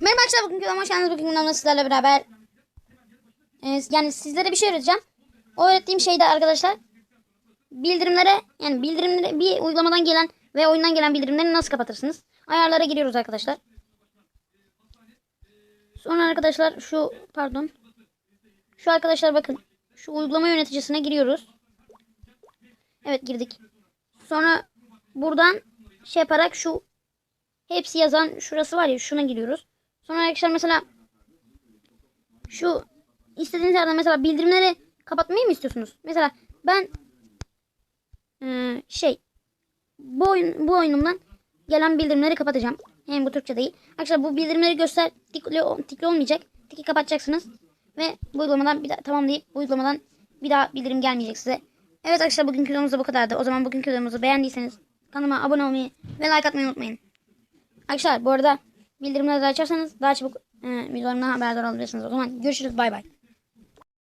Merhaba arkadaşlar bugünkü videoma hoş geldiniz. Bugün videomda sizlerle beraber e, yani sizlere bir şey öğreteceğim. O öğrettiğim şey de arkadaşlar bildirimlere yani bildirimleri bir uygulamadan gelen ve oyundan gelen bildirimleri nasıl kapatırsınız? Ayarlara giriyoruz arkadaşlar. Sonra arkadaşlar şu pardon. Şu arkadaşlar bakın şu uygulama yöneticisine giriyoruz. Evet girdik. Sonra buradan şey yaparak şu hepsi yazan şurası var ya şuna giriyoruz. Sonra arkadaşlar mesela şu istediğiniz yerden mesela bildirimleri kapatmayı mı istiyorsunuz? Mesela ben eee, şey bu oyun bu oyunumdan gelen bildirimleri kapatacağım. Hem bu Türkçe değil. Arkadaşlar bu bildirimleri göster tikli, tikli olmayacak. Tiki kapatacaksınız. Ve bu uygulamadan bir daha tamamlayıp bu uygulamadan bir daha bildirim gelmeyecek size. Evet arkadaşlar bugünkü videomuz da bu kadardı. O zaman bugünkü videomuzu beğendiyseniz kanalıma abone olmayı ve like atmayı unutmayın. Arkadaşlar bu arada bildirimleri de açarsanız daha çabuk e, videolarımdan haberdar olabilirsiniz. O zaman görüşürüz bay bay.